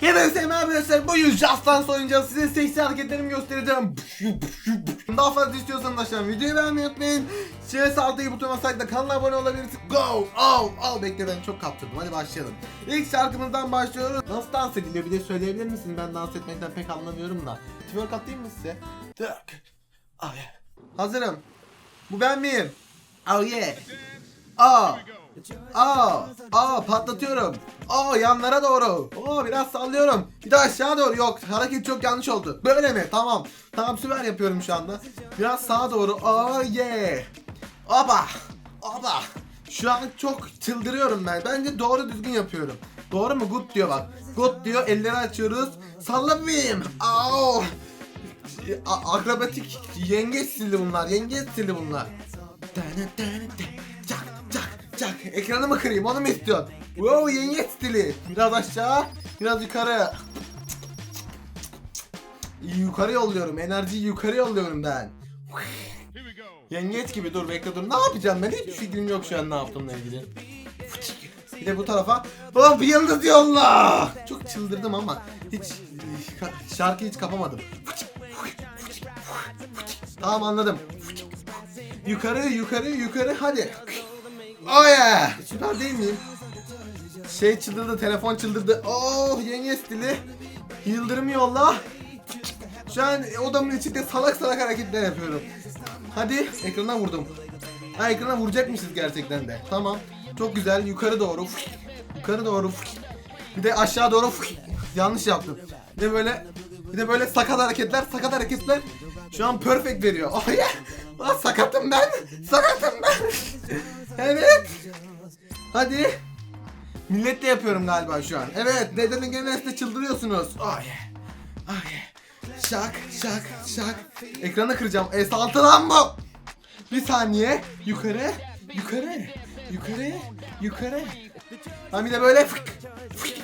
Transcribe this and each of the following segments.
Hepinize selam arkadaşlar. Bugün Just Dance oynayacağız. Size seksi hareketlerimi göstereceğim. Daha fazla istiyorsanız aşağıdan videoyu beğenmeyi unutmayın. Şöyle sağ alttaki butona basarsak da kanala abone olabilirsiniz. Go! Al! Al bekle ben çok kaptırdım. Hadi başlayalım. İlk şarkımızdan başlıyoruz. Nasıl dans ediliyor bir de söyleyebilir misin? Ben dans etmekten pek anlamıyorum da. Twerk atayım mı size? Twerk. Oh yeah. Hazırım. Bu ben miyim? Oh yeah. Aa. Aa, aa patlatıyorum. Aa yanlara doğru. Oo biraz sallıyorum. Bir de aşağı doğru. Yok hareket çok yanlış oldu. Böyle mi? Tamam. Tamam süper yapıyorum şu anda. Biraz sağa doğru. Aa yeah. Oba. Oba. Şu an çok çıldırıyorum ben. Bence doğru düzgün yapıyorum. Doğru mu? Good diyor bak. Good diyor. Elleri açıyoruz. Sallamayayım. Aa. Akrobatik yengeç stili bunlar. Yengeç stili bunlar. Çak çak çak. Ekranı mı kırayım onu mu istiyorsun? Wow yengeç stili. Biraz aşağı, biraz yukarı. Yukarı yolluyorum. Enerjiyi yukarı yolluyorum ben. Yengeç gibi dur bekle dur. Ne yapacağım ben? Hiçbir fikrim yok şu an ne yaptığımla ilgili. Bir de bu tarafa. Hop yıldız yolla. Çok çıldırdım ama hiç şarkıyı hiç kapamadım. Tamam anladım. Yukarı yukarı yukarı hadi. Oh yeah. Süper değil miyim? Şey çıldırdı telefon çıldırdı. Oh yenge stili. Yıldırım yolla. Şu an odamın içinde salak salak hareketler yapıyorum. Hadi ekrana vurdum. Ha ekrana vuracakmışız gerçekten de. Tamam. Çok güzel yukarı doğru. Yukarı doğru. Bir de aşağı doğru. Yanlış yaptım. Bir de böyle bir de böyle sakat hareketler, sakat hareketler. Şu an perfect veriyor. Oh yeah. Lan sakatım ben. Sakatım ben. Evet. Hadi. Milletle yapıyorum galiba şu an. Evet. Neden'in genelde çıldırıyorsunuz. Oh. Oh yeah. Şak, şak, şak. Ekranı kıracağım. S6 lan bu. Bir saniye. Yukarı, yukarı, yukarı, yukarı. Ha bir de böyle fık, fık,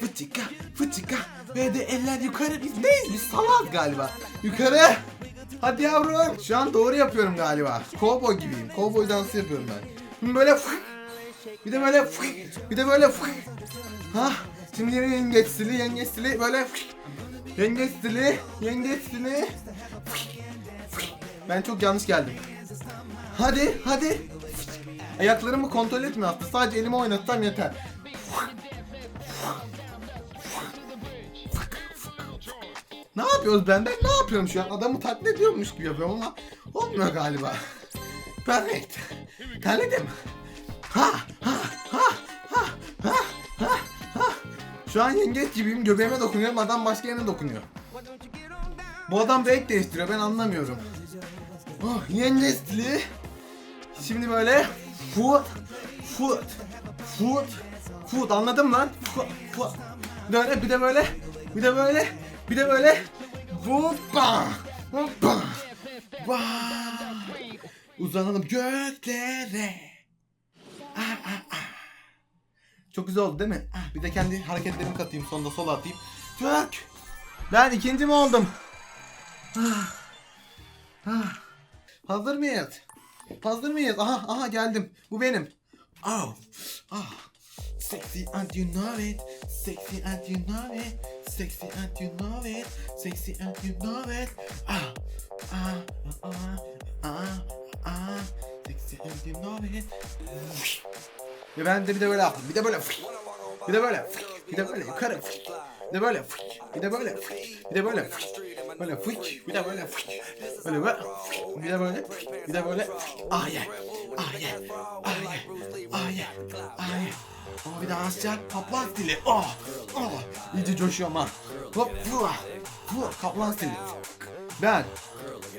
fıçıka, fıçıka. Ve de eller yukarı. Biz neyiz? Biz salak galiba. Yukarı. Hadi yavrum. Şu an doğru yapıyorum galiba. Cowboy gibiyim. Cowboy dansı yapıyorum ben. Böyle. Bir de böyle. Bir de böyle fık. Ha. Şimdi yine yengeç stili, yengeç stili böyle. Yengeç stili, yengeç stili. Ben çok yanlış geldim. Hadi, hadi. Ayaklarımı kontrol etme aslında. Sadece elimi oynatsam yeter. Yapıyoruz ben? Ben ne yapıyorum şu an? Adamı taklit ediyormuş gibi yapıyorum ama olmuyor galiba. Perfect. Terledim. Ha ha ha ha ha ha ha. Şu an yengeç gibiyim. Göbeğime dokunuyorum. Adam başka yerine dokunuyor. Bu adam renk değiştiriyor. Ben anlamıyorum. Oh, yengeç stili. Şimdi böyle foot foot foot foot anladın mı lan? Foot, foot. Böyle bir de böyle bir de böyle bir de böyle Hoppa! Hoppa! Vaa! Uzanalım göklere. Ah, ah, ah. Çok güzel oldu değil mi? Ah, bir de kendi hareketlerimi katayım sonunda sola atayım. Twerk! Ben ikinci mi oldum? Ah. Ah. Hazır mıyız? Hazır mıyız? Aha aha geldim. Bu benim. Oh. Ah. Sexy and you know it. Sexy and you know it. Sexy and you know it. Sexy and you know it. Ah. Ah. Ah. Ah. Ah. Sexy and you know it. Ve ben de bir de böyle yaptım. Bir de böyle. Bir de böyle. Bir de böyle yukarı. Bir de böyle. Bir de böyle. Bir de böyle. Böyle fık. Bir de böyle. Böyle böyle. Bir de böyle. Bir de böyle. Ah yeah. Ah yeah. Ah yeah. Ah yeah. Ah yeah. Ama bir de Asya kaplan stili. Oh. Oh. İyice coşuyorum ha. Hop. Fua. Fua. Kaplan stili. Ben.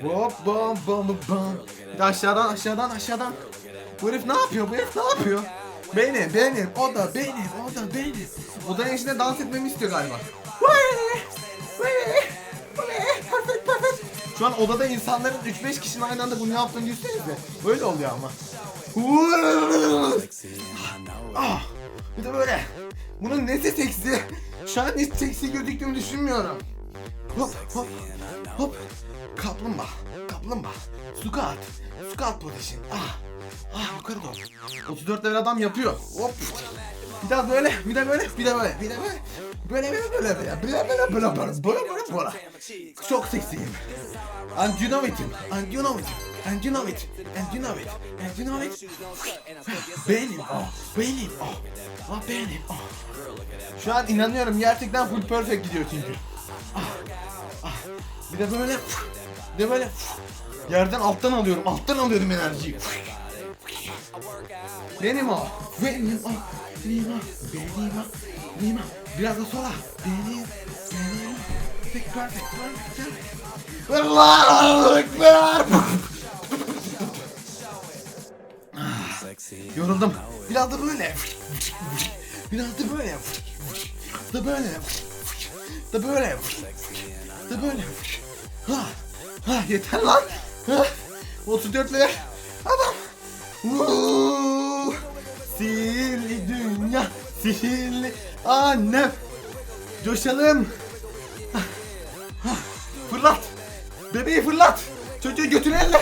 Hop bam bam bam. Bir de aşağıdan aşağıdan aşağıdan. Bu herif ne yapıyor? Bu herif ne yapıyor? Benim, benim, o da benim, o da benim. Odanın içinde dans etmemi istiyor galiba. Vay! Vay! Şu an odada insanların 3-5 kişinin aynı anda bunu yaptığını düşünsenize. Böyle oluyor ama. Ah, bir de böyle. Bunun nesi seksi? Şu an hiç seksi gözüktüğümü düşünmüyorum. Hop hop hop. Kaplumbağa. Kaplumbağa. Squat. Squat position. Ah. Ah yukarı doğru. 34 level adam yapıyor. Hop. Bir daha böyle, bir de böyle, bir de böyle, bir de böyle. Böyle böyle böyle böyle böyle böyle böyle böyle böyle böyle. Çok seksiyim. And you know it, and you know it, and you know it, and you know it, and you know it. Benim o, benim o, o benim o. Şu an inanıyorum gerçekten full perfect gidiyor çünkü. Ah, ah. Bir de böyle, bir de böyle. Yerden alttan alıyorum, alttan alıyorum enerjiyi. Benim o. Benim o. Benim o. Benim o. O. Biraz da sola. Benim. Benim. Perfect, perfect, perfect. Allahu. Ah, Yoruldum. Biraz da böyle. Biraz da böyle. Da böyle. Da böyle. Da böyle. Ha. Ha yeter lan. Ha. 34 lira. Adam. Sihirli dünya, sihirli annem. Coşalım. Fırlat. Bebeği fırlat. Çocuğu götüne elle.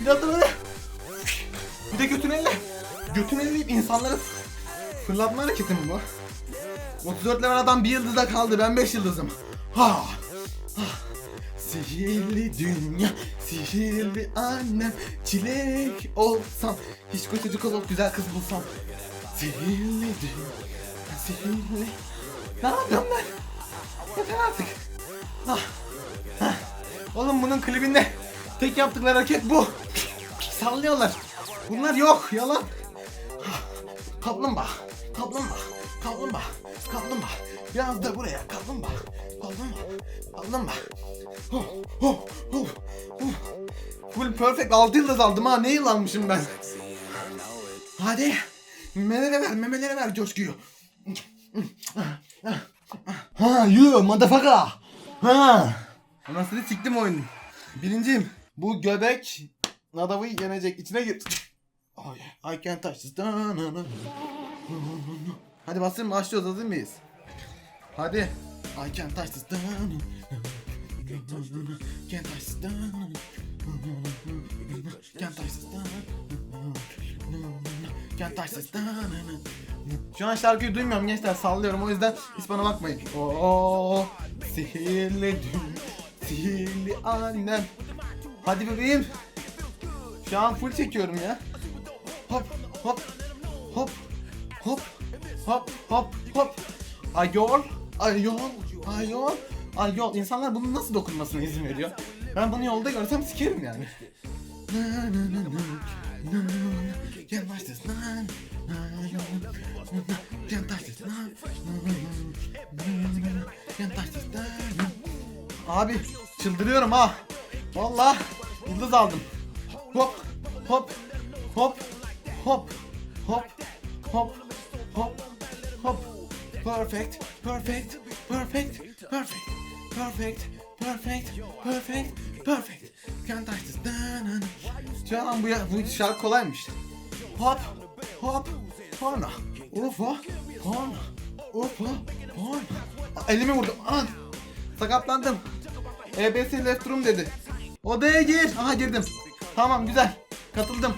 Biraz da böyle. Bir de götüne elle. Götüne elleyip insanları fırlatma hareketi mi bu? 34 level adam bir yıldızda kaldı. Ben 5 yıldızım. Ha. Ah. Sihirli dünya, sihirli annem, çilek olsam, hiç çocuk olup güzel kız bulsam. Sihirli dünya, sihirli... Ne yapıyorum ben? Yeter artık. Ah, ah. Oğlum bunun klibinde tek yaptıkları hareket bu. Sallıyorlar. Bunlar yok, yalan. Ah, Kaplumbağa, kaplumbağa, kaplumbağa, kaplumbağa. Biraz da buraya, kaplumbağa, kaplumbağa, kaplumbağa. Oh, oh, oh, oh. Full perfect 6 yıldız aldım ha, ne yıl almışım ben? Hadi, memelere ver, memelere ver coşkuyu. Ha, you motherfucker. Ha. Anasını siktim oyunu. Birinciyim. Bu göbek Nadav'ı yenecek. İçine gir. Oh yeah. I can't touch this. Hadi basın başlıyoruz hazır mıyız? Hadi. I can't touch this. Can't touch this. Can't touch this. Na, na. Şu an şarkıyı duymuyorum gençler sallıyorum o yüzden hiç bakmayın. Oo sihirli dün, sihirli annem. Hadi bebeğim. Şu an full çekiyorum ya. Hop hop hop hop hop hop hop. Ayol, ayol, ayol, ayol. İnsanlar bunun nasıl dokunmasına izin veriyor? Ben bunu yolda görsem sikerim yani. Na, na, na. Gel başlasın. Na, na, na, na, na. Gel başlasın. Na, na, na, na, na. Gel başlasın. Na, na. Abi çıldırıyorum ha. Valla yıldız aldım. Hop hop hop hop hop hop hop hop perfect perfect perfect perfect perfect perfect perfect perfect can't touch this Na, na, na. Şu an bu, ya- bu şarkı kolaymış. Hop hop horna ufa horna ufa horna elimi vurdum. An sakatlandım. EBS left room dedi. Odaya gir. Aha girdim. Tamam güzel. Katıldım.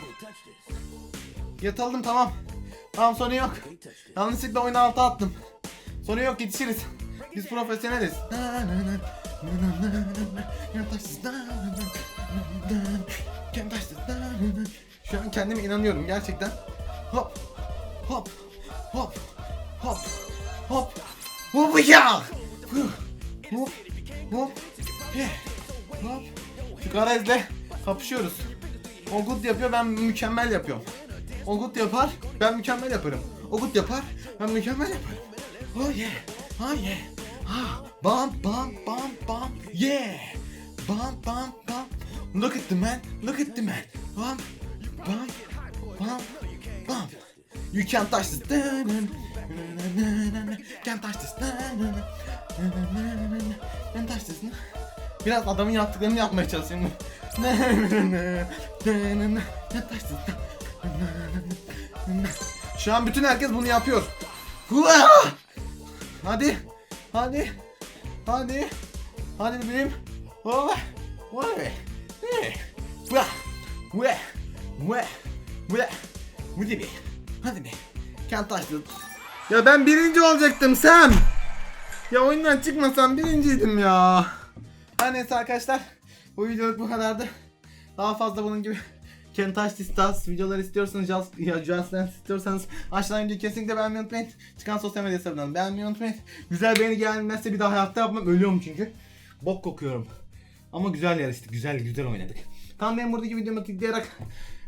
Yataldım tamam. Tamam sorun yok. Yanlışlıkla oyunu alta attım. Sorun yok yetişiriz. Biz profesyoneliz. Şu an kendime inanıyorum gerçekten. Hop. Hop. Hop. Hop. Hop. Hop ya. Hop. Hop. Hop. Garajla kapışıyoruz. O good yapıyor ben mükemmel yapıyorum. O good yapar ben mükemmel yaparım. O good yapar ben mükemmel yaparım. Oh yeah. Oh yeah. Ah, bam bam bam bam yeah. Bam bam bam. Look at the man. Look at the man. Bam bam bam bam. You can't touch this. Can't touch this. Can't touch this. Biraz adamın yaptıklarını yapmaya çalışayım. Şu an bütün herkes bunu yapıyor. Hadi. Hadi. Hadi. Hadi bebeğim. Oh. Vay. Hey. Vah. Vah. Vah. Vah. Hadi be. Hadi be. Touch this. Ya ben birinci olacaktım Sam. Ya oyundan çıkmasam birinciydim ya. Her neyse arkadaşlar. Bu videoluk bu kadardı. Daha fazla bunun gibi Ken Touch This Does videolar istiyorsanız Just, ya Just Dance istiyorsanız aşağıdan videoyu kesinlikle beğenmeyi unutmayın. Çıkan sosyal medya hesaplarından beğenmeyi unutmayın. Güzel beğeni gelmezse bir daha hayatta yapmam. Ölüyorum çünkü. Bok kokuyorum. Ama güzel yarıştık. Güzel güzel oynadık. Tam benim buradaki videoma tıklayarak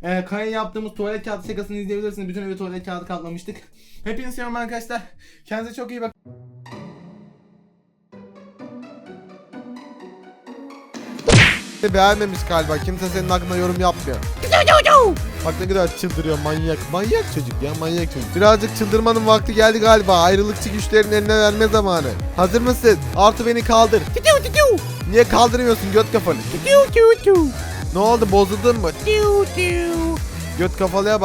e, Kaya yaptığımız tuvalet kağıdı şakasını izleyebilirsiniz. Bütün evi tuvalet kağıdı kaplamıştık. Hepinizi seviyorum arkadaşlar. Kendinize çok iyi bakın. beğenmemiş galiba. Kimse senin hakkında yorum yapmıyor. Bak ne kadar çıldırıyor manyak. Manyak çocuk ya manyak çocuk. Birazcık çıldırmanın vakti geldi galiba. Ayrılıkçı güçlerin eline verme zamanı. Hazır mısın? Artı beni kaldır. Niye kaldırmıyorsun göt kafanı? Ne oldu bozuldun mu? Göt kafalıya bak